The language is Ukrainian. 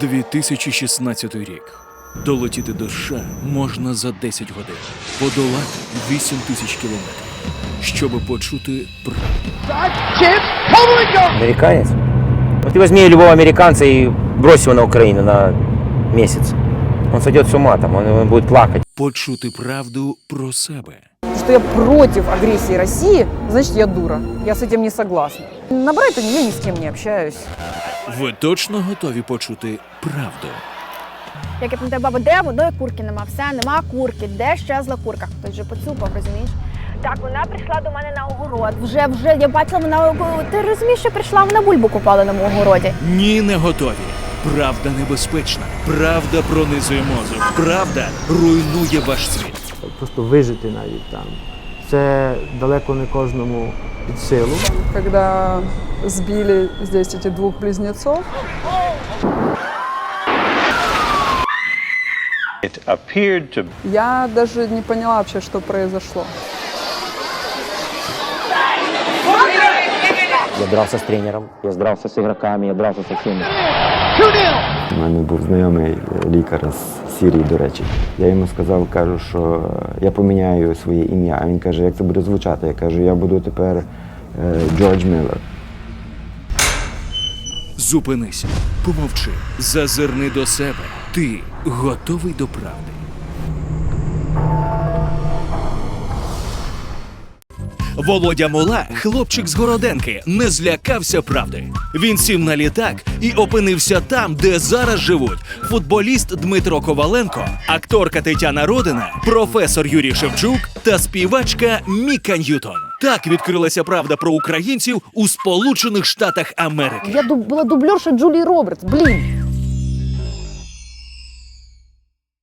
2016 рік. Долетіти до США можна за 10 годин, подолати 8 тисяч кілометрів, щоби почути правду. Американец? Вот ты возьми любого американца и брось его на Украину на месяц. Он сойдет с ума там, он, он будет плакать. Почути правду про себе. что я против агрессии России, значит, я дура. Я с этим не согласна. На Брайтоне я ни с кем не общаюсь. Ви точно готові почути правду? Як я пам'ятаю, баба, де водої курки нема, все, нема курки, де щезла курка? Хтось вже поцупав, розумієш? Так, вона прийшла до мене на огород. Вже, вже, я бачила, вона ти розумієш, що прийшла, вона бульбу купала на моєму огороді. Ні, не готові. Правда небезпечна. Правда пронизує мозок. Правда руйнує ваш світ. просто вижити навіть там. Це далеко не кожному силу. когда сбили здесь этих двух близнецов. It appeared to Я даже не поняла вообще, что произошло. Я дрался с тренером, я дрался с игроками, я дрался со всеми. У мене був знайомий е, лікар з Сірії, до речі. Я йому сказав, кажу, що е, я поміняю своє ім'я. А він каже, як це буде звучати? Я кажу, я буду тепер е, Джордж Міллер. Зупинися, помовчи, зазирни до себе. Ти готовий до правди. Володя Мола, хлопчик з Городенки, не злякався правди. Він сів на літак і опинився там, де зараз живуть футболіст Дмитро Коваленко, акторка Тетяна Родина, професор Юрій Шевчук та співачка Міка Ньютон. Так відкрилася правда про українців у Сполучених Штатах Америки. Я ду- была дублерша Джулии Робертс. Блин,